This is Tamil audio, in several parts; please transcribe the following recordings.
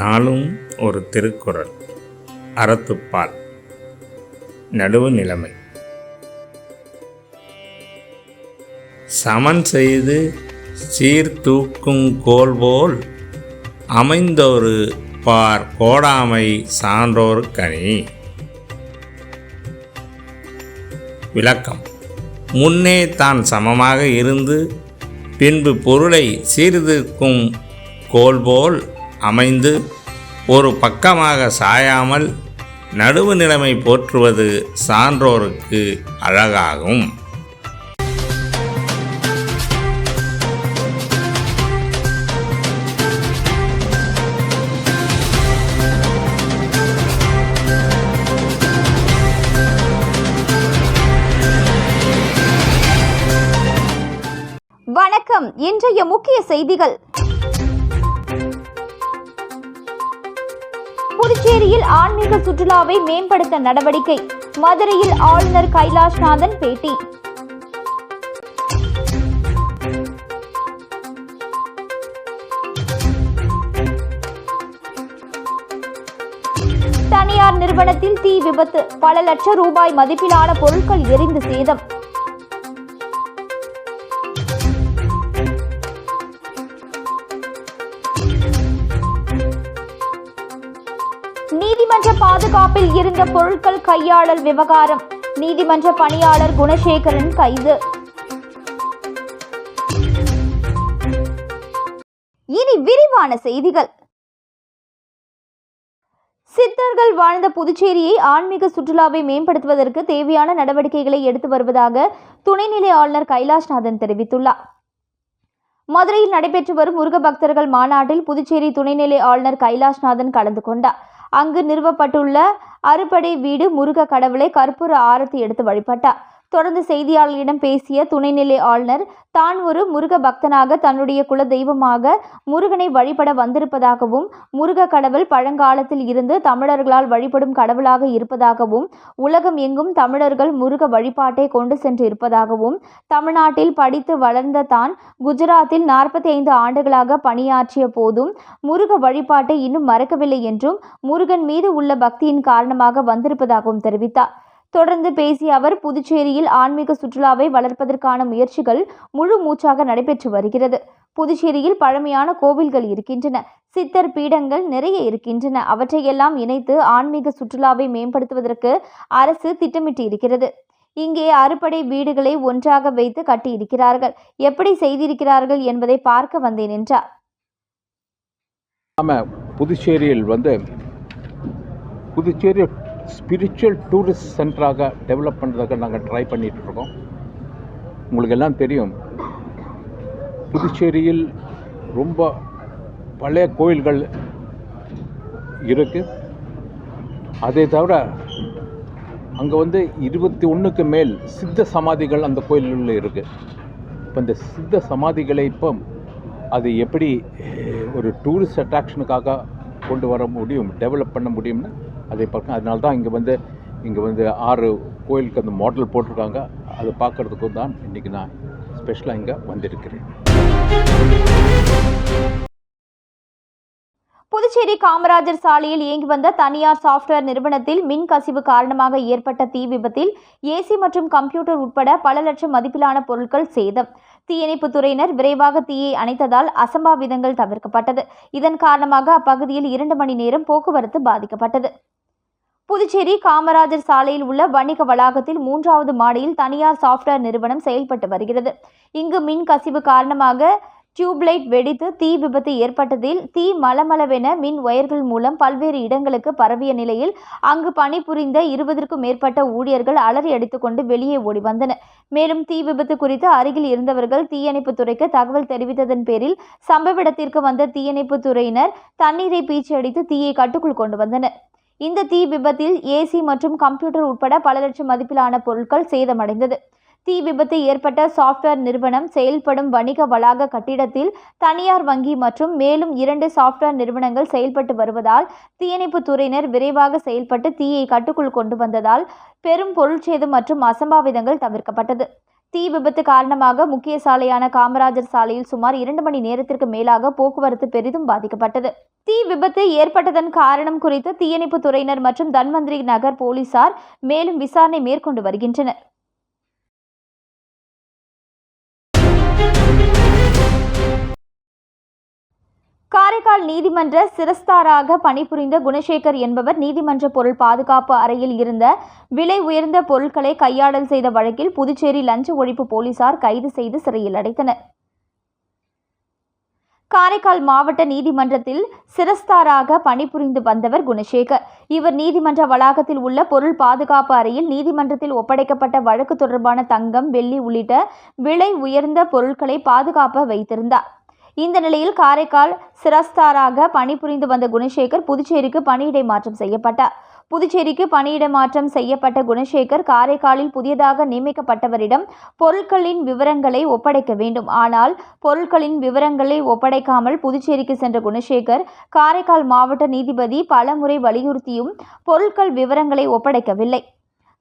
நாளும் ஒரு திருக்குறள் அறத்துப்பால் நடுவு நிலைமை. சமன் செய்து சீர்தூக்கும் கோல் போல் அமைந்தொரு பார் கோடாமை சான்றோர் கனி. விளக்கம். முன்னே தான் சமமாக இருந்து பின்பு பொருளை சீர்தூக்கும் கோல் போல் அமைந்து ஒரு பக்கமாக சாயாமல் நடுவு நிலைமை போற்றுவது சான்றோருக்கு அழகாகும். வணக்கம். இன்றைய முக்கிய செய்திகள். புதுச்சேரியில் ஆன்மீக சுற்றுலாவை மேம்படுத்த நடவடிக்கை. மதுரையில் ஆளுநர் கைலாஷ்நாதன் பேட்டி. தனியார் நிறுவனத்தில் தீ விபத்து. பல லட்சம் ரூபாய் மதிப்பிலான பொருட்கள் எரிந்து சேதம். பாதுகாப்பில் இருந்த பொருட்கள் கையாளல் விவகாரம். நீதிமன்ற பணியாளர் குணசேகரன் கைது. இனி விரிவான செய்திகள். சித்தர்கள் வாழ்ந்த புதுச்சேரியை ஆன்மீக சுற்றுலாவை மேம்படுத்துவதற்கு தேவையான நடவடிக்கைகளை எடுத்து வருவதாக துணைநிலை ஆளுநர் கைலாஷ்நாதன் தெரிவித்துள்ளார். மதுரையில் நடைபெற்று வரும் முருக பக்தர்கள் மாநாட்டில் புதுச்சேரி துணைநிலை ஆளுநர் கைலாஷ்நாதன் கலந்து கொண்டார். அங்கு நிறுவப்பட்டுள்ள அறுபடை வீடு முருக கடவுளை கற்பூர ஆரத்தி எடுத்து வழிபட்டார். தொடர்ந்து செய்தியாளர்களிடம் பேசிய துணைநிலை ஆளுநர் தான் ஒரு முருக பக்தனாக தன்னுடைய குல தெய்வமாக முருகனை வழிபட வந்திருப்பதாகவும் முருக கடவுள் பழங்காலத்தில் இருந்து தமிழர்களால் வழிபடும் கடவுளாக இருப்பதாகவும் உலகம் எங்கும் தமிழர்கள் முருக வழிபாட்டை கொண்டு சென்று இருப்பதாகவும் தமிழ்நாட்டில் படித்து வளர்ந்த தான் குஜராத்தில் நாற்பத்தி ஐந்து ஆண்டுகளாக பணியாற்றிய போதும் முருக வழிபாட்டை இன்னும் மறக்கவில்லை என்றும் முருகன் மீது உள்ள பக்தியின் காரணமாக வந்திருப்பதாகவும் தெரிவித்தார். தொடர்ந்து பேசிய அவர் புதுச்சேரியில் ஆன்மீக சுற்றுலாவை வளர்ப்பதற்கான முயற்சிகள் முழு மூச்சாக நடைபெற்று வருகிறது. புதுச்சேரியில் பழமையான கோவில்கள் இருக்கின்றன. சித்தர் பீடங்கள் நிறைய இருக்கின்றன. அவற்றையெல்லாம் இணைத்து ஆன்மீக சுற்றுலாவை மேம்படுத்துவதற்கு அரசு திட்டமிட்டு இருக்கிறது. இங்கே அறுபடை வீடுகளை ஒன்றாக வைத்து கட்டியிருக்கிறார்கள். எப்படி செய்திருக்கிறார்கள் என்பதை பார்க்க வந்தேன் என்றார். புதுச்சேரியில் வந்து புதுச்சேரி ஸ்பிரிச்சுவல் டூரிஸ்ட் சென்டராக டெவலப் பண்ணுறதுக்கு நாங்கள் ட்ரை பண்ணிகிட்ருக்கோம் உங்களுக்கு எல்லாம் தெரியும். புதுச்சேரியில் ரொம்ப பழைய கோயில்கள் இருக்குது அதை தவிர அங்கே வந்து இருபத்தி ஒன்றுக்கு மேல் சித்த சமாதிகள் அந்த கோயில்களில் இருக்குது இப்போ இந்த சித்த சமாதிகளை இப்போ அது எப்படி ஒரு டூரிஸ்ட் அட்ராக்ஷனுக்காக கொண்டு வர முடியும் டெவலப் பண்ண முடியும்னு அதை பார்க்க அதனால தான் இங்கே வந்து இங்கே வந்து ஆறு கோயிலுக்கு அந்த மாடல் போட்டிருக்காங்க. அதை பார்க்குறதுக்கும் தான் இன்றைக்கி நான் ஸ்பெஷலாக இங்கே வந்திருக்கிறேன். புதுச்சேரி காமராஜர் சாலையில் இயங்கி வந்த தனியார் சாஃப்ட்வேர் நிறுவனத்தில் மின் கசிவு காரணமாக ஏற்பட்ட தீ விபத்தில் ஏசி மற்றும் கம்ப்யூட்டர் உட்பட பல லட்சம் மதிப்பிலான பொருட்கள் சேதம். தீயணைப்புத் துறையினர் விரைவாக தீயை அணைத்ததால் அசம்பாவிதங்கள் தவிர்க்கப்பட்டது. இதன் காரணமாக அப்பகுதியில் இரண்டு மணி நேரம் போக்குவரத்து பாதிக்கப்பட்டது. புதுச்சேரி காமராஜர் சாலையில் உள்ள வணிக வளாகத்தில் மூன்றாவது மாடியில் தனியார் சாஃப்ட்வேர் நிறுவனம் செயல்பட்டு வருகிறது. இங்கு மின் கசிவு காரணமாக டியூப்லைட் வெடித்து தீ விபத்து ஏற்பட்டதில் தீ மலமளவென மின் ஒயர்கள் மூலம் பல்வேறு இடங்களுக்கு பரவிய நிலையில் அங்கு பணிபுரிந்த இருபதற்கும் மேற்பட்ட ஊழியர்கள் அலறி அடித்துக்கொண்டு வெளியே ஓடி வந்தனர். மேலும் தீ விபத்து குறித்து அருகில் இருந்தவர்கள் தீயணைப்பு துறைக்கு தகவல் தெரிவித்ததன் பேரில் சம்பவ இடத்திற்கு வந்த தீயணைப்பு துறையினர் தண்ணீரை பீச்சி அடித்து தீயை கட்டுக்குள் கொண்டு வந்தனர். இந்த தீ விபத்தில் ஏசி மற்றும் கம்ப்யூட்டர் உட்பட பல லட்சம் மதிப்பிலான பொருட்கள் சேதமடைந்தது. தீ விபத்து ஏற்பட்ட சாஃப்ட்வேர் நிறுவனம் செயல்படும் வணிக வளாக கட்டிடத்தில் தனியார் வங்கி மற்றும் மேலும் இரண்டு சாஃப்ட்வேர் நிறுவனங்கள் செயல்பட்டு வருவதால் தீயணைப்பு துறையினர் விரைவாக செயல்பட்டு தீயை கட்டுக்குள் கொண்டு வந்ததால் பெரும் பொருட்சேதம் மற்றும் அசம்பாவிதங்கள் தவிர்க்கப்பட்டது. தீ விபத்து காரணமாக முக்கிய சாலையான காமராஜர் சாலையில் சுமார் இரண்டு மணி நேரத்திற்கு மேலாக போக்குவரத்து பெரிதும் பாதிக்கப்பட்டது. தீ விபத்து ஏற்பட்டதன் காரணம் குறித்து தீயணைப்பு துறையினர் மற்றும் தன்வந்திரி நகர் போலீசார் மேலும் விசாரணை மேற்கொண்டு வருகின்றனர். காரைக்கால் நீதிமன்ற சிரஸ்தாராக பணிபுரிந்த குணசேகர் என்பவர் நீதிமன்ற பொருள் பாதுகாப்பு அறையில் இருந்த விலை உயர்ந்த பொருட்களை கையாடல் செய்த வழக்கில் புதுச்சேரி லஞ்ச ஒழிப்பு போலீசார் கைது செய்து சிறையில் அடைத்தனர். காரைக்கால் மாவட்ட நீதிமன்றத்தில் சிரஸ்தாராக பணிபுரிந்து வந்தவர் குணசேகர். இவர் நீதிமன்ற வளாகத்தில் உள்ள பொருள் பாதுகாப்பு அறையில் நீதிமன்றத்தில் ஒப்படைக்கப்பட்ட வழக்கு தொடர்பான தங்கம் வெள்ளி உள்ளிட்ட விலை உயர்ந்த பொருட்களை பாதுகாப்ப வைத்திருந்தார். இந்த நிலையில் காரைக்கால் சிரஸ்தாராக பணிபுரிந்து வந்த குணசேகர் புதுச்சேரிக்கு பணியிடை மாற்றம் செய்யப்பட்டார் புதுச்சேரிக்கு பணியிட மாற்றம் செய்யப்பட்ட குணசேகர் காரைக்காலில் புதியதாக நியமிக்கப்பட்டவரிடம் பொருட்களின் விவரங்களை ஒப்படைக்க வேண்டும். ஆனால் பொருட்களின் விவரங்களை ஒப்படைக்காமல் புதுச்சேரிக்கு சென்ற குணசேகர் காரைக்கால் மாவட்ட நீதிபதி பலமுறை வலியுறுத்தியும் பொருட்கள் விவரங்களை ஒப்படைக்கவில்லை.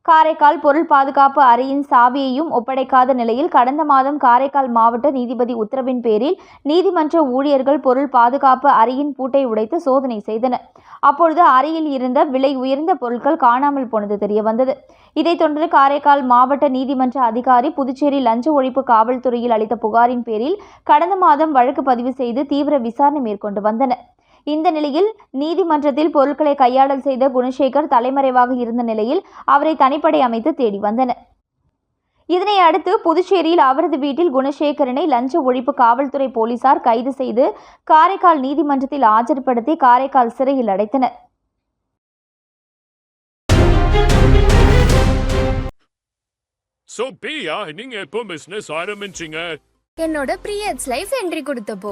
காரைக்கால் பொருள் பாதுகாப்பு அறையின் சாவியையும் ஒப்படைக்காத நிலையில் கடந்த மாதம் காரைக்கால் மாவட்ட நீதிபதி உத்தரவின் பேரில் நீதிமன்ற ஊழியர்கள் பொருள் பாதுகாப்பு அறையின் பூட்டை உடைத்து சோதனை செய்தனர். அப்பொழுது அறையில் இருந்த விலை உயர்ந்த பொருட்கள் காணாமல் போனது தெரிய வந்தது இதைத் தொடர்ந்து காரைக்கால் மாவட்ட நீதிமன்ற அதிகாரி புதுச்சேரி லஞ்ச ஒழிப்பு காவல்துறையில் அளித்த புகாரின் பேரில் கடந்த மாதம் வழக்கு பதிவு செய்து தீவிர விசாரணை மேற்கொண்டு வந்தனர். இந்த நிலையில் நீதிமன்றத்தில் பொருட்களை கையாடல் செய்த குணசேகர் தலைமறைவாக இருந்த நிலையில் அவரை தனிப்படை அமைத்து தேடி வந்தனர். இதனை அடுத்து புதுச்சேரியில் அவரது வீட்டில் குணசேகரனை லஞ்ச ஒழிப்பு காவல்துறை போலீசார் கைது செய்து காரைக்கால் நீதிமன்றத்தில் ஆஜர்படுத்தி காரைக்கால் சிறையில் அடைத்தனர். ஸோ பிரியா நீங்க எப்போ பிசினஸ் ஆரம்பிச்சீங்க என்னோட periods life entry கொடுத்தப்போ.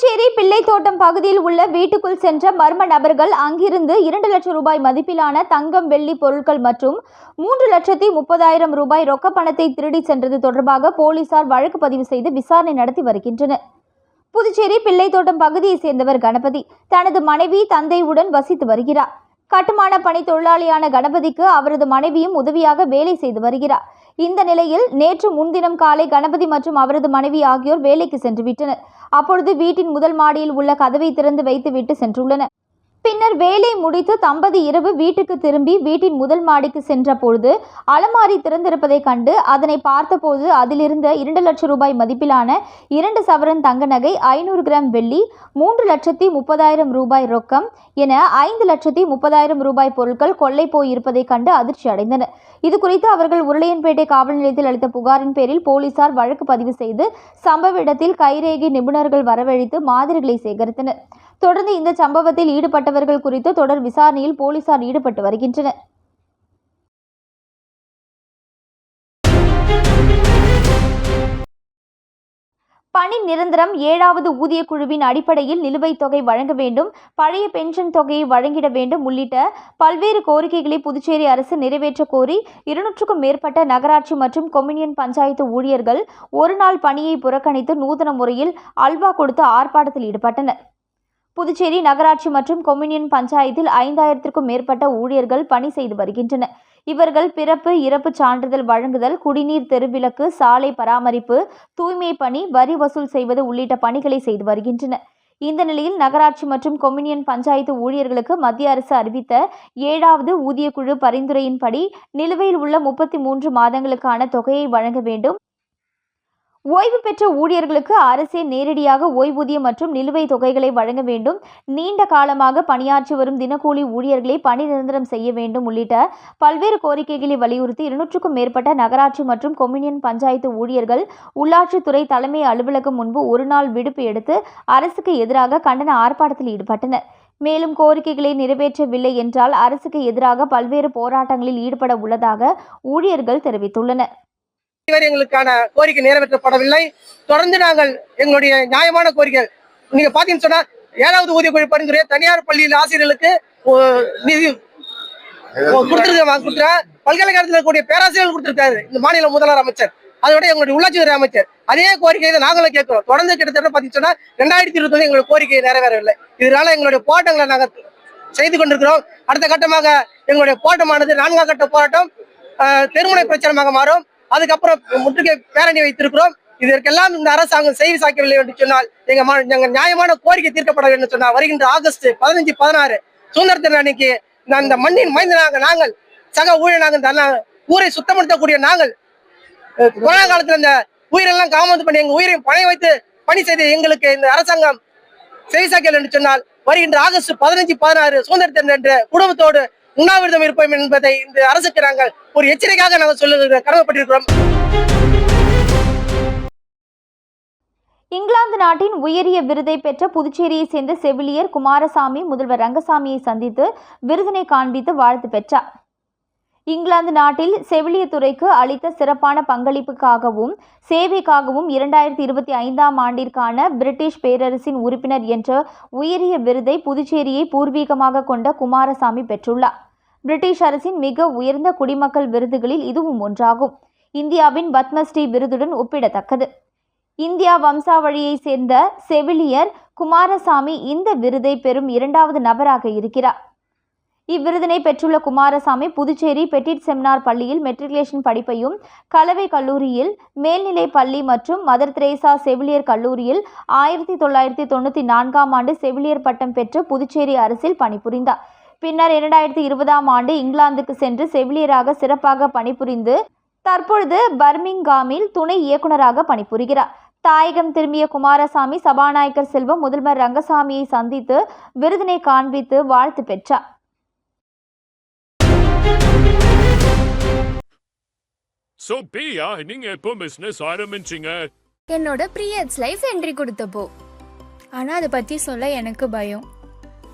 Puducherry Pillaithottam பகுதியில் உள்ள வீட்டுக்குள் சென்ற மர்ம நபர்கள் அங்கிருந்து இரண்டு லட்சம் ரூபாய் மதிப்பிலான தங்கம் வெள்ளி பொருட்கள் மற்றும் மூன்று லட்சத்தி முப்பதாயிரம் ரூபாய் ரொக்க பணத்தை திருடி சென்றது தொடர்பாக போலீசார் வழக்கு பதிவு செய்து விசாரணை நடத்தி வருகின்றனர். புதுச்சேரி பிள்ளைத்தோட்டம் பகுதியைச் சேர்ந்தவர் கணபதி. தனது மனைவி தந்தையுடன் வசித்து வருகிறார். கட்டுமான பணி தொழிலாளியான கணபதிக்கு அவரது மனைவியும் உதவியாக வேலை செய்து வருகிறார். இந்த நிலையில் நேற்று முன்தினம் காலை கணபதி மற்றும் அவரது மனைவி ஆகியோர் வேலைக்கு சென்று விட்டனர். அப்பொழுது வீட்டின் முதல் மாடியில் உள்ள கதவை திறந்து வைத்துவிட்டு சென்றுள்ளனர். பின்னர் வேலை முடித்து தம்பதி இரவு வீட்டுக்கு திரும்பி வீட்டின் முதல் மாடிக்கு சென்ற பொழுது அலமாரி திறந்திருப்பதைக் கண்டு அதனை பார்த்தபோது அதிலிருந்த இரண்டு லட்சம் ரூபாய் மதிப்பிலான இரண்டு சவரன் தங்க நகை ஐநூறு கிராம் வெள்ளி மூன்று லட்சத்தி முப்பதாயிரம் ரூபாய் ரொக்கம் என ஐந்து லட்சத்தி முப்பதாயிரம் ரூபாய் பொருட்கள் கொள்ளை போயிருப்பதைக் கண்டு அதிர்ச்சி அடைந்தனர். இது குறித்து அவர்கள் உருளையன்பேட்டை காவல் நிலையத்தில் அளித்த புகாரின் பேரில் போலீசார் வழக்கு பதிவு செய்து சம்பவ இடத்தில் கைரேகை நிபுணர்கள் வரவழைத்து மாதிரிகளை சேகரித்தனர். தொடர்ந்து இந்த சம்பவத்தில் ஈடுபட்டவர்கள் குறித்து தொடர் விசாரணையில் போலீசார் ஈடுபட்டு வருகின்றனர். பணி நிரந்தரம் ஏழாவது ஊதிய குழுவின் அடிப்படையில் நிலுவைத் தொகை வழங்க வேண்டும் பழைய பென்ஷன் தொகையை வழங்கிட வேண்டும் உள்ளிட்ட பல்வேறு கோரிக்கைகளை புதுச்சேரி அரசு நிறைவேற்ற கோரி இருநூற்றுக்கும் மேற்பட்ட நகராட்சி மற்றும் கொம்யூனியன் பஞ்சாயத்து ஊழியர்கள் ஒருநாள் பணியை புறக்கணித்து நூதன முறையில் அல்வா கொடுத்து ஆர்ப்பாட்டத்தில் ஈடுபட்டனர். புதுச்சேரி நகராட்சி மற்றும் கொம்யூனியன் பஞ்சாயத்தில் ஐந்தாயிரத்திற்கும் மேற்பட்ட ஊழியர்கள் பணி செய்து வருகின்றனர். இவர்கள் பிறப்பு இறப்பு சான்றிதழ் வழங்குதல் குடிநீர் தெருவிளக்கு சாலை பராமரிப்பு தூய்மை பணி வரி வசூல் செய்வது உள்ளிட்ட பணிகளை செய்து வருகின்றனர். இந்த நிலையில் நகராட்சி மற்றும் கொம்யூனியன் பஞ்சாயத்து ஊழியர்களுக்கு மத்திய அரசு அறிவித்த ஏழாவது ஊதியக்குழு பரிந்துரையின்படி நிலுவையில் உள்ள முப்பத்தி மூன்று மாதங்களுக்கான தொகையை வழங்க வேண்டும். ஓய்வு பெற்ற ஊழியர்களுக்கு அரசே நேரடியாக ஓய்வூதியம் மற்றும் நிலுவைத் தொகைகளை வழங்க வேண்டும். நீண்ட காலமாக பணியாற்றி வரும் தினக்கூலி ஊழியர்களை பணி நிரந்தரம் செய்ய வேண்டும் உள்ளிட்ட பல்வேறு கோரிக்கைகளை வலியுறுத்தி இருநூற்றுக்கும் மேற்பட்ட நகராட்சி மற்றும் கொம்யூனியன் பஞ்சாயத்து ஊழியர்கள் உள்ளாட்சித்துறை தலைமை அலுவலகம் முன்பு ஒருநாள் விடுப்பு எடுத்து அரசுக்கு எதிராக கண்டன ஆர்ப்பாட்டத்தில் ஈடுபட்டனர். மேலும் கோரிக்கைகளை நிறைவேற்றவில்லை என்றால் அரசுக்கு எதிராக பல்வேறு போராட்டங்களில் ஈடுபட உள்ளதாக ஊழியர்கள் தெரிவித்துள்ளனர். இதுவரை எங்களுக்கான கோரிக்கை நிறைவேற்றப்படவில்லை. தொடர்ந்து நாங்கள் எங்களுடைய நியாயமான கோரிக்கை நீங்க பாத்தீங்கன்னு சொன்னா ஏழாவது ஊதிய குழு பரிந்துரை தனியார் பள்ளியில் ஆசிரியர்களுக்கு நிதி கொடுத்துருக்க பல்கலைக்கழகத்தில் இருக்கக்கூடிய பேராசிரியர்கள் கொடுத்திருக்காரு இந்த மாநில முதல்வர் அமைச்சர். அதோட எங்களுடைய உள்ளாட்சித்துறை அமைச்சர். அதே கோரிக்கையை நாங்களும் கேட்கிறோம். தொடர்ந்து கிட்டத்தட்ட பாத்தீங்கன்னா சொன்னா ரெண்டாயிரத்தி இருபத்தி எங்களுடைய கோரிக்கை நிறைவேறவில்லை. இதனால எங்களுடைய போராட்டங்களை நாங்கள் செய்து கொண்டிருக்கிறோம். அடுத்த கட்டமாக எங்களுடைய போராட்டமானது நான்காம் கட்ட போராட்டம் ஆஹ், தெருமுனை பிரச்சாரமாக மாறும். அதுக்கப்புறம் முற்றுகை பேரணி வைத்திருக்கிறோம். இதற்கெல்லாம் இந்த அரசாங்கம் செய்தி சாய்க்கவில்லை என்று சொன்னால் எங்க எங்க நியாயமான கோரிக்கை தீர்க்கப்பட வேண்டும் சொன்னால் வருகின்ற ஆகஸ்ட் பதினஞ்சு பதினாறு சுதந்திர தின அன்னைக்கு அந்த இந்த மண்ணின் மைந்தனாக நாங்கள் சக ஊழியனாக ஊரை சுத்தப்படுத்தக்கூடிய நாங்கள் கொரோனா காலத்துல இந்த உயிரெல்லாம் காமந்து பண்ணி எங்க உயிரை பணி வைத்து பணி செய்த எங்களுக்கு இந்த அரசாங்கம் செய்தி சாய்க்கல் என்று சொன்னால் வருகின்ற ஆகஸ்ட் பதினஞ்சு பதினாறு சுதந்திர தினம் என்ற குடும்பத்தோடு உண்ணாவிரதம் இருப்போம் என்பதை இந்த அரசுக்கு நாங்கள் ஒரு எச்சரிக்கையாக நாங்கள் சொல்ல கடமைப்பட்டிருக்கிறோம். இங்கிலாந்து நாட்டின் உயரிய விருதை பெற்ற புதுச்சேரியைச் சேர்ந்த செவிலியர் குமாரசாமி முதல்வர் ரங்கசாமியை சந்தித்து விருதினை காண்பித்து வாழ்த்து பெற்றார். இங்கிலாந்து நாட்டில் செவிலியர் துறைக்கு அளித்த சிறப்பான பங்களிப்புக்காகவும் சேவைக்காகவும் இரண்டாயிரத்தி இருபத்தி ஐந்தாம் ஆண்டிற்கான பிரிட்டிஷ் பேரரசின் உறுப்பினர் என்ற உயரிய விருதை புதுச்சேரியை பூர்வீகமாக கொண்ட குமாரசாமி பெற்றுள்ளார். பிரிட்டிஷ் அரசின் மிக உயர்ந்த குடிமக்கள் விருதுகளில் இதுவும் ஒன்றாகும். இந்தியாவின் பத்மஸ்ரீ விருதுடன் ஒப்பிடத்தக்கது. இந்தியா வம்சாவழியைச் சேர்ந்த செவிலியர் குமாரசாமி இந்த விருதை பெறும் இரண்டாவது நபராக இருக்கிறார். இவ்விருதினை பெற்றுள்ள குமாரசாமி புதுச்சேரி பெட்டிட் செமினார் பள்ளியில் மெட்ரிகுலேஷன் படிப்பையும் கலவை கல்லூரியில் மேல்நிலை பள்ளி மற்றும் மதர் திரேசா செவிலியர் கல்லூரியில் ஆயிரத்தி தொள்ளாயிரத்தி தொண்ணூற்றி நான்காம் ஆண்டு செவிலியர் பட்டம் பெற்று புதுச்சேரி அரசில் பணிபுரிந்தார். பின்னர் இரண்டாயிரத்தி இருபதாம் ஆண்டு இங்கிலாந்துக்கு சென்று செவிலியராக சிறப்பாக பணிபுரிந்து தற்பொழுது பர்மிங்காமில் துணை இயக்குநராக பணிபுரிகிறார். தாயகம் திரும்பிய குமாரசாமி சபாநாயகர் செல்வம் முதல்வர் ரங்கசாமியை சந்தித்து விருதினை காண்பித்து வாழ்த்து பெற்றார். So, பிரியா நீங்க எப்போ பிசினஸ் ஆரம்பிச்சீங்க? என்னோட ப்ரீயட்ஸ் லைஃப் என்ட்ரி கொடுத்தப்போ. ஆனால் அதை பற்றி சொல்ல எனக்கு பயம்.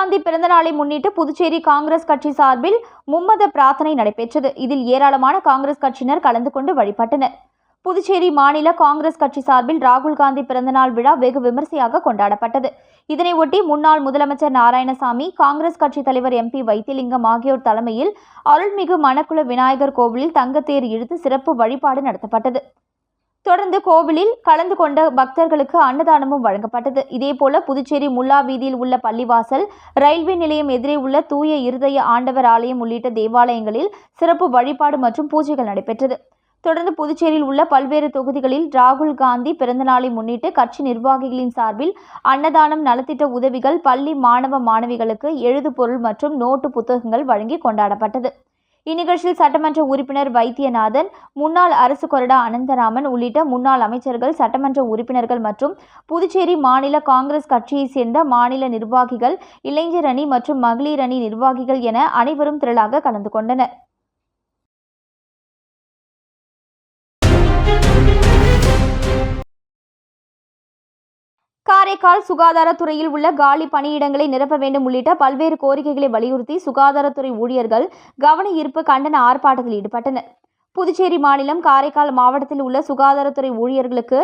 காந்தி பிறந்த நாளை முன்னிட்டு புதுச்சேரி காங்கிரஸ் கட்சி சார்பில் மும்மத பிரார்த்தனை நடைபெற்றது. இதில் ஏராளமான காங்கிரஸ் கட்சியினர் கலந்து கொண்டு வழிபட்டனர். புதுச்சேரி மாநில காங்கிரஸ் கட்சி சார்பில் ராகுல் காந்தி பிறந்தநாள் விழா வெகு விமர்சையாக கொண்டாடப்பட்டது. இதனையொட்டி முன்னாள் முதலமைச்சர் நாராயணசாமி காங்கிரஸ் கட்சி தலைவர் எம்பி வைத்திலிங்கம் ஆகியோர் தலைமையில் அருள்மிகு மணக்குள விநாயகர் கோவிலில் தங்கத்தேர் இழுத்து சிறப்பு வழிபாடு நடத்தப்பட்டது. தொடர்ந்து கோவிலில் கலந்து கொண்ட பக்தர்களுக்கு அன்னதானமும் வழங்கப்பட்டது. இதேபோல புதுச்சேரி முல்லா வீதியில் உள்ள பள்ளிவாசல் ரயில்வே நிலையம் எதிரே உள்ள தூய இருதய ஆண்டவர் ஆலயம் உள்ளிட்ட தேவாலயங்களில் சிறப்பு வழிபாடு மற்றும் பூஜைகள் நடைபெற்றது. தொடர்ந்து புதுச்சேரியில் உள்ள பல்வேறு தொகுதிகளில் ராகுல் காந்தி பிறந்தநாளை முன்னிட்டு கட்சி நிர்வாகிகளின் சார்பில் அன்னதானம் நலத்திட்ட உதவிகள் பள்ளி மாணவ மாணவிகளுக்கு எழுதுபொருள் மற்றும் நோட்டு புத்தகங்கள் வழங்கி கொண்டாடப்பட்டது. இந்நிகழ்ச்சியில் சட்டமன்ற உறுப்பினர் வைத்தியநாதன் முன்னாள் அரசு கொறடா அனந்தராமன் உள்ளிட்ட முன்னாள் அமைச்சர்கள் சட்டமன்ற உறுப்பினர்கள் மற்றும் புதுச்சேரி மாநில காங்கிரஸ் கட்சியைச் சேர்ந்த மாநில நிர்வாகிகள் இளைஞர் அணி மற்றும் மகளிர் அணி நிர்வாகிகள் என அனைவரும் திரளாக கலந்து கொண்டனர். காரைக்கால் சுகாதாரத்துறையில் உள்ள காலி பணியிடங்களை நிரப்ப வேண்டும் உள்ளிட்ட பல்வேறு கோரிக்கைகளை வலியுறுத்தி சுகாதாரத்துறை ஊழியர்கள் கவன ஈர்ப்பு கண்டன ஆர்ப்பாட்டத்தில் ஈடுபட்டனர். புதுச்சேரி மாநிலம் காரைக்கால் மாவட்டத்தில் உள்ள சுகாதாரத்துறை ஊழியர்களுக்கு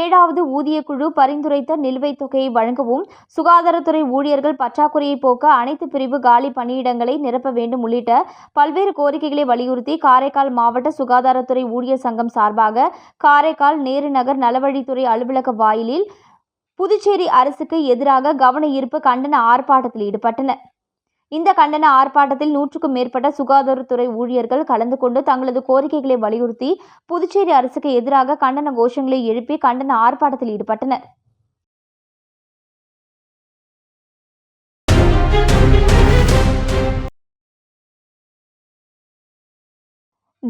ஏழாவது ஊதியக்குழு பரிந்துரைத்த நிலுவைத் தொகையை வழங்கவும் சுகாதாரத்துறை ஊழியர்கள் பற்றாக்குறையை போக்க அனைத்து பிரிவு காலி பணியிடங்களை நிரப்ப வேண்டும் உள்ளிட்ட பல்வேறு கோரிக்கைகளை வலியுறுத்தி காரைக்கால் மாவட்ட சுகாதாரத்துறை ஊழியர் சங்கம் சார்பாக காரைக்கால் நேரு நகர் நலவழித்துறை அலுவலக வாயிலில் புதுச்சேரி அரசுக்கு எதிராக கவன ஈர்ப்பு கண்டன ஆர்ப்பாட்டத்தில் ஈடுபட்டனர். இந்த கண்டன ஆர்ப்பாட்டத்தில் நூற்றுக்கும் மேற்பட்ட சுகாதாரத்துறை ஊழியர்கள் கலந்து கொண்டு தங்களது கோரிக்கைகளை வலியுறுத்தி புதுச்சேரி அரசுக்கு எதிராக கண்டன கோஷங்களை எழுப்பி கண்டன ஆர்ப்பாட்டத்தில் ஈடுபட்டனர்.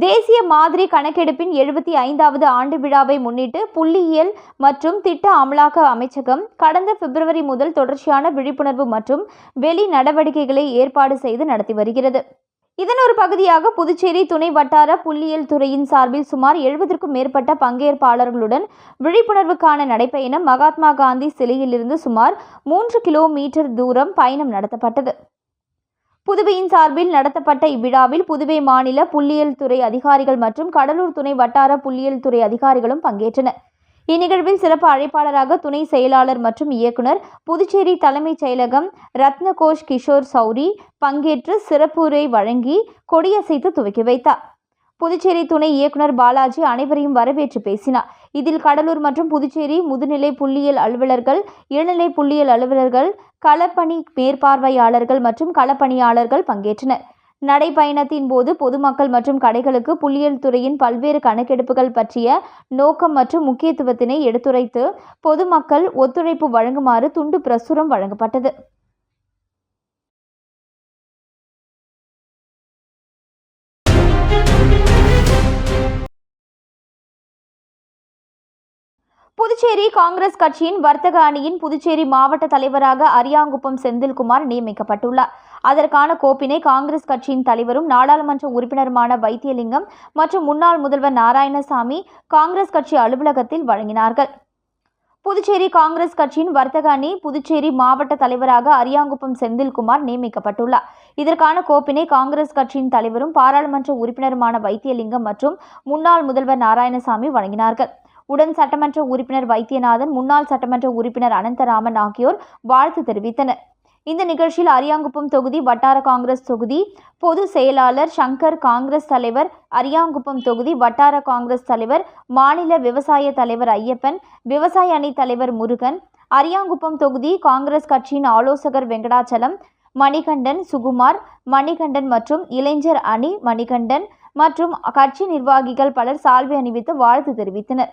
தேசிய மாதிரி கணக்கெடுப்பின் எழுபத்தி ஐந்தாவது ஆண்டு விழாவை முன்னிட்டு புள்ளியியல் மற்றும் திட்ட அமலாக்க அமைச்சகம் கடந்த பிப்ரவரி முதல் தொடர்ச்சியான விழிப்புணர்வு மற்றும் வெளி நடவடிக்கைகளை ஏற்பாடு செய்து நடத்தி வருகிறது. இதன் ஒரு பகுதியாக புதுச்சேரி துணை வட்டார புள்ளியியல் துறையின் சார்பில் சுமார் எழுபதற்கும் மேற்பட்ட பங்கேற்பாளர்களுடன் விழிப்புணர்வுக்கான நடைப்பயணம் மகாத்மா காந்தி சிலையிலிருந்து சுமார் மூன்று கிலோமீட்டர் தூரம் பயணம் நடத்தப்பட்டது. புதுவையின் சார்பில் நடத்தப்பட்ட இவ்விழாவில் புதுவை மாநில புள்ளியியல் துறை அதிகாரிகள் மற்றும் கடலூர் துணை வட்டார புள்ளியியல் துறை அதிகாரிகளும் பங்கேற்றனர். இந்நிகழ்வில் சிறப்பு அழைப்பாளராக துணை செயலாளர் மற்றும் இயக்குனர் புதுச்சேரி தலைமைச் செயலகம் ரத்னகோஷ் கிஷோர் சௌரி பங்கேற்று சிறப்புரை வழங்கி கொடியசைத்து துவக்கி வைத்தார். புதுச்சேரி துணை இயக்குனர் பாலாஜி அனைவரையும் வரவேற்று பேசினார். இதில் கடலூர் மற்றும் புதுச்சேரி முதுநிலை புள்ளியியல் அலுவலர்கள் இளநிலை புள்ளியியல் அலுவலர்கள் களப்பணி மேற்பார்வையாளர்கள் மற்றும் களப்பணியாளர்கள் பங்கேற்றனர். நடைப்பயணத்தின் போது பொதுமக்கள் மற்றும் கடைகளுக்கு புள்ளியியல் துறையின் பல்வேறு கணக்கெடுப்புகள் பற்றிய நோக்கம் மற்றும் முக்கியத்துவத்தினை எடுத்துரைத்து பொதுமக்கள் ஒத்துழைப்பு வழங்குமாறு துண்டு பிரசுரம் வழங்கப்பட்டது. புதுச்சேரி காங்கிரஸ் கட்சியின் வர்த்தக அணியின் புதுச்சேரி மாவட்ட தலைவராக அரியாங்குப்பம் செந்தில்குமார் நியமிக்கப்பட்டுள்ளார். அதற்கான கோப்பினை காங்கிரஸ் கட்சியின் தலைவரும் நாடாளுமன்ற உறுப்பினருமான வைத்தியலிங்கம் மற்றும் முன்னாள் முதல்வர் நாராயணசாமி காங்கிரஸ் கட்சி அலுவலகத்தில் வழங்கினார்கள். புதுச்சேரி காங்கிரஸ் கட்சியின் வர்த்தக அணி புதுச்சேரி மாவட்ட தலைவராக அரியாங்குப்பம் செந்தில்குமார் நியமிக்கப்பட்டுள்ளார். இதற்கான கோப்பினை காங்கிரஸ் கட்சியின் தலைவரும் பாராளுமன்ற உறுப்பினருமான வைத்தியலிங்கம் மற்றும் முன்னாள் முதல்வர் நாராயணசாமி வழங்கினார்கள். உடன் சட்டமன்ற உறுப்பினர் வைத்தியநாதன் முன்னாள் சட்டமன்ற உறுப்பினர் அனந்தராமன் ஆகியோர் வாழ்த்து தெரிவித்தனர். இந்த நிகழ்ச்சியில் அரியாங்குப்பம் தொகுதி வட்டார காங்கிரஸ் தொகுதி பொது செயலாளர் சங்கர் காங்கிரஸ் தலைவர் அரியாங்குப்பம் தொகுதி வட்டார காங்கிரஸ் தலைவர் மாநில விவசாய தலைவர் ஐயப்பன் விவசாய அணி தலைவர் முருகன் அரியாங்குப்பம் தொகுதி காங்கிரஸ் கட்சியின் ஆலோசகர் வெங்கடாச்சலம் மணிகண்டன் சுகுமார் மணிகண்டன் மற்றும் இளைஞர் அணி மணிகண்டன் மற்றும் கட்சி நிர்வாகிகள் பலர் சால்வை அணிவித்து வாழ்த்து தெரிவித்தனர்.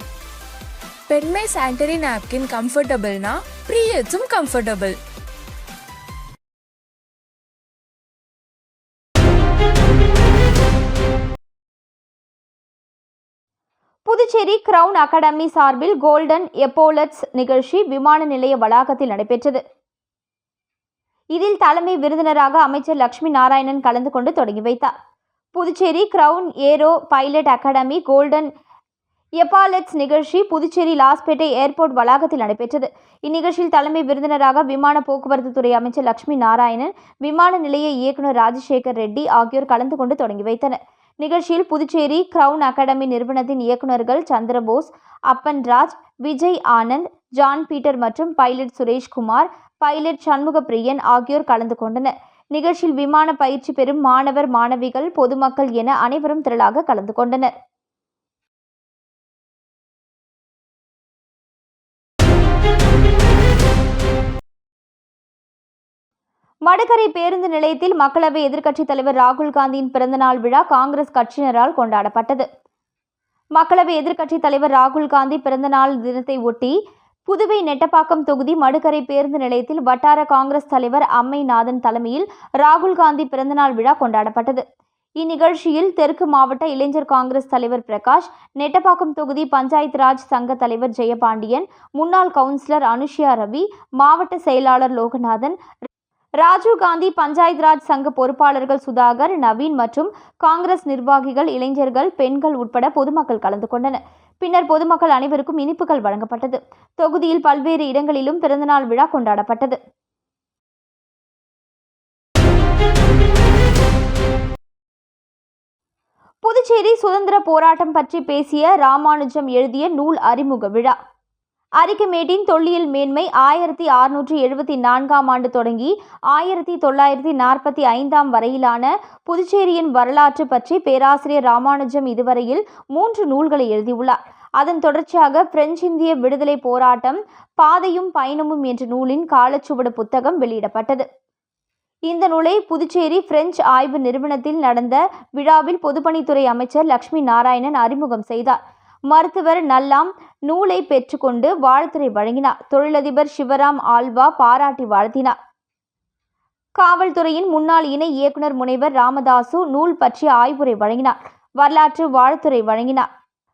பெண்மை சானிட்டரி நாப்கின் கம்ஃபர்டபுள்னா ப்ரீயட்ஸும் கம்ஃபர்டபுள் புதுச்சேரி கிரவுன் அகாடமி சார்பில் கோல்டன் எப்போலட்ஸ் நிகழ்ச்சி விமான நிலைய வளாகத்தில் நடைபெற்றது. இதில் தலைமை விருந்தினராக அமைச்சர் லட்சுமி நாராயணன் கலந்து கொண்டு தொடங்கி வைத்தார். Puducherry Crown Aero Pilot Academy golden epaulettes நிகழ்ச்சி புதுச்சேரி லாஸ்பேட்டை ஏர்போர்ட் வளாகத்தில் நடைபெற்றது. இந்நிகழ்ச்சியில் தலைமை விருந்தினராக விமான போக்குவரத்து துறை அமைச்சர் லட்சுமி நாராயணன் விமான நிலைய இயக்குநர் ராஜசேகர் ரெட்டி ஆகியோர் கலந்து கொண்டு தொடங்கி வைத்தனர். நிகழ்ச்சியில் புதுச்சேரி கிரவுன் அகாடமி நிறுவனத்தின் இயக்குநர்கள் சந்திரபோஸ் அப்பன்ராஜ் விஜய் ஆனந்த் ஜான் பீட்டர் மற்றும் பைலட் சுரேஷ்குமார் பைலட் சண்முக பிரியன் ஆகியோர் கலந்து கொண்டனர். நிகழ்ச்சியில் விமான பயிற்சி பெறும் மாணவர் மாணவிகள் பொதுமக்கள் என அனைவரும் திரளாக கலந்து கொண்டனர். மடக்கரை பேருந்து நிலையத்தில் மக்களவை எதிர்க்கட்சித் தலைவர் ராகுல் காந்தியின் பிறந்தநாள் விழா காங்கிரஸ் கட்சியினரால் கொண்டாடப்பட்டது. மக்களவை எதிர்க்கட்சித் தலைவர் ராகுல் காந்தி பிறந்தநாள் தினத்தை ஒட்டி புதுவை நெட்டப்பாக்கம் தொகுதி மடுக்கரை பேருந்து நிலையத்தில் வட்டார காங்கிரஸ் தலைவர் அம்மை நாதன் தலைமையில் ராகுல் காந்தி பிறந்தநாள் விழா கொண்டாடப்பட்டது. இந்நிகழ்ச்சியில் தெற்கு மாவட்ட இளைஞர் காங்கிரஸ் தலைவர் பிரகாஷ் நெட்டப்பாக்கம் தொகுதி பஞ்சாயத்து ராஜ் சங்க தலைவர் ஜெயபாண்டியன் முன்னாள் கவுன்சிலர் அனுஷியா ரவி மாவட்ட செயலாளர் லோகநாதன் ராஜீவ் காந்தி பஞ்சாயத் ராஜ் சங்க பொறுப்பாளர்கள் சுதாகர் நவீன் மற்றும் காங்கிரஸ் நிர்வாகிகள் இளைஞர்கள் பெண்கள் உட்பட பொதுமக்கள் கலந்து கொண்டனர். பின்னர் பொதுமக்கள் அனைவருக்கும் இனிப்புகள் வழங்கப்பட்டது. தொகுதியில் பல்வேறு இடங்களிலும் பிறந்தநாள் விழா கொண்டாடப்பட்டது. புதுச்சேரி சுதந்திர போராட்டம் பற்றி பேசிய ராமானுஜம் எழுதிய நூல் அறிமுக விழா. அரிக்கமேட்டின் தொல்லியல் மேன்மை ஆயிரத்தி அறுநூற்றி எழுபத்தி நான்காம் ஆண்டு தொடங்கி ஆயிரத்தி தொள்ளாயிரத்தி நாற்பத்தி ஐந்தாம் வரையிலான புதுச்சேரியின் வரலாற்று பற்றி பேராசிரியர் ராமானுஜம் இதுவரையில் மூன்று நூல்களை எழுதியுள்ளார். அதன் தொடர்ச்சியாக பிரெஞ்சு இந்திய விடுதலை போராட்டம் பாதையும் பயணமும் என்ற நூலின் காலச்சுவடு புத்தகம் வெளியிடப்பட்டது. இந்த நூலை புதுச்சேரி பிரெஞ்சு ஆய்வு நிறுவனத்தில் நடந்த விழாவில் பொதுப்பணித்துறை அமைச்சர் லட்சுமி நாராயணன் அறிமுகம் செய்தார். மருத்துவர் நல்லாம் நூலை பெற்றுக்கொண்டு வாழ்த்துறை வழங்கினார். தொழிலதிபர் சிவராம் ஆல்வா பாராட்டி வாழ்த்தினார். காவல்துறையின் முன்னாள் இணை இயக்குனர் முனைவர் ராமதாசு நூல் பற்றிய ஆய்வுரை வழங்கினார். வரலாற்று வாழ்த்துரை வழங்கினார்.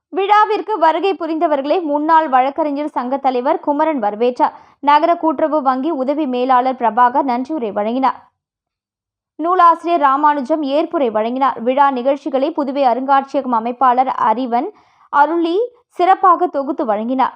விழாவிற்கு வருகை புரிந்தவர்களை முன்னாள் வழக்கறிஞர் சங்க தலைவர் குமரன் வரவேற்றார். நகர கூட்டுறவு வங்கி உதவி மேலாளர் பிரபாகர் நன்றியுரை வழங்கினார். நூலாசிரியர் ராமானுஜம் ஏற்புரை வழங்கினார். விழா நிகழ்ச்சிகளை புதுவை அருங்காட்சியகம் அமைப்பாளர் அறிவன் அருளி சிறப்பாக தொகுத்து வழங்கினார்.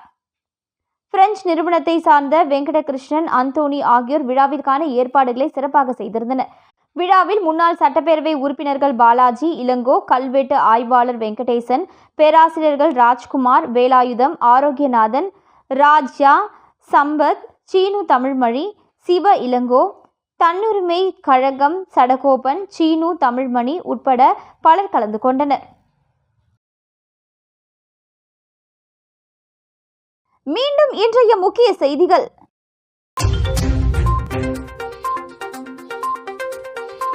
பிரெஞ்சு நிறுவனத்தை சார்ந்த வெங்கடகிருஷ்ணன் அந்தோணி ஆகியோர் விழாவிற்கான ஏற்பாடுகளை சிறப்பாக செய்திருந்தனர். விழாவில் முன்னாள் சட்டப்பேரவை உறுப்பினர்கள் பாலாஜி இளங்கோ கல்வெட்டு ஆய்வாளர் வெங்கடேசன் பேராசிரியர்கள் ராஜ்குமார் வேலாயுதம் ஆரோக்கியநாதன் ராஜ்யா சம்பத் சீனு தமிழ்மொழி சிவ இளங்கோ தன்னுரிமை கழகம் சடகோபன் சீனு தமிழ்மணி உட்பட பலர் கலந்து கொண்டனர். மீண்டும் இன்றைய முக்கிய செய்திகள்.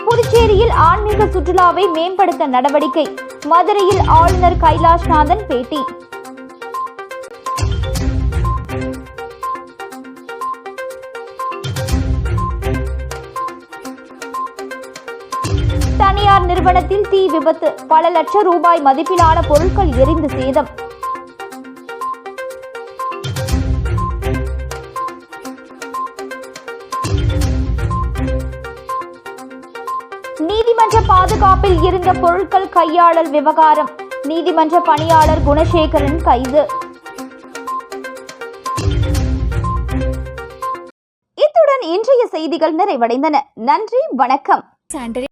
புதுச்சேரியில் ஆன்மீக சுற்றுலாவை மேம்படுத்த நடவடிக்கை மதுரையில் ஆளுநர் கைலாஷ்நாதன் பேட்டி. தனியார் நிறுவனத்தில் தீ விபத்து பல லட்சம் ரூபாய் மதிப்பிலான பொருட்கள் எரிந்து சேதம். பாதுகாப்பில் இருந்த பொருட்கள் கையாளல் விவகாரம். நீதிமன்ற பணியாளர் குணசேகரன் கைது. இத்துடன் இன்றைய செய்திகள் நிறைவடைந்தன. நன்றி வணக்கம். சாண்டரி